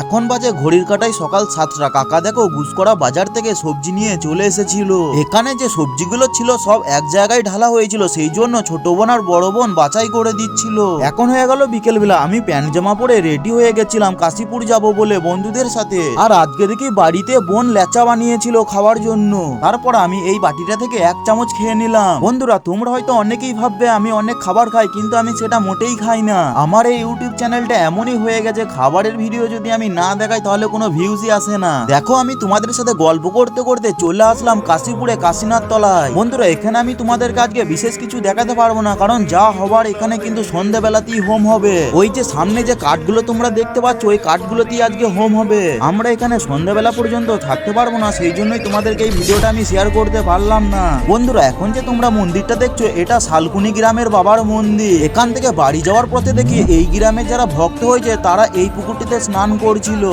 এখন বাজে ঘড়ির কাটায় সকাল সাতটা। কাকা দেখো গুসকরা বাজার থেকে সবজি নিয়ে চলে এসেছিল। এখানে যে সবজিগুলো ছিল সব এক জায়গায় ঢালা হয়েছিল, সেই জন্য ছোট বোন আর বড় বোন বাছাই করে দিচ্ছিল। এখন হয়ে গেল বিকেল বেলা আমি প্যান্ট জামা পরে রেডি হয়ে গেছিলাম, কাশীপুর যাব বলে বন্ধুদের সাথে। আর আজকে দেখি বাড়িতে বোন লেচা বানিয়েছিল খাওয়ার জন্য। তারপর আমি এই বাটিটা থেকে এক চামচ খেয়ে নিলাম। বন্ধুরা, তোমরা হয়তো অনেকেই ভাববে, আমি অনেক খাবার খাই, কিন্তু আমি সেটা মোটেই খাই না। আমার এই ইউটিউব চ্যানেলটা এমনই হয়ে গেছে, খাবারের ভিডিও যদি আমি না দেখাই তাহলে কোনো ভিউজই আসে না। দেখো আমি তোমাদের সাথে গল্প করতে করতে চলে আসলাম কাশীপুরে কাশীনাথ তলায়। বন্ধুরা, এখানে আমি তোমাদের কাজকে বিশেষ কিছু দেখাতে পারব না, কারণ যা হবার এখানে কিন্তু সন্ধ্যাবেলাতেই হোম হবে। ওই যে সামনে যে কাঠগুলো তোমরা দেখতে পাচ্ছ, ওই কাঠগুলোতেই আজকে হোম হবে। আমরা এখানে সন্ধ্যাবেলা পর্যন্ত থাকতে পারব না, সেই জন্যই তোমাদেরকে এই ভিডিওটা আমি শেয়ার করতে পারলাম না। বন্ধুরা, এখন যে তোমরা মন্দিরটা দেখছ, এটা শালকুনি গ্রামের বাবার মন্দির। এখান থেকে বাড়ি যাওয়ার পথে দেখি এই গ্রামে যারা ভক্ত হয়েছে, তারা এই পুকুরটিতে স্নান করছিল।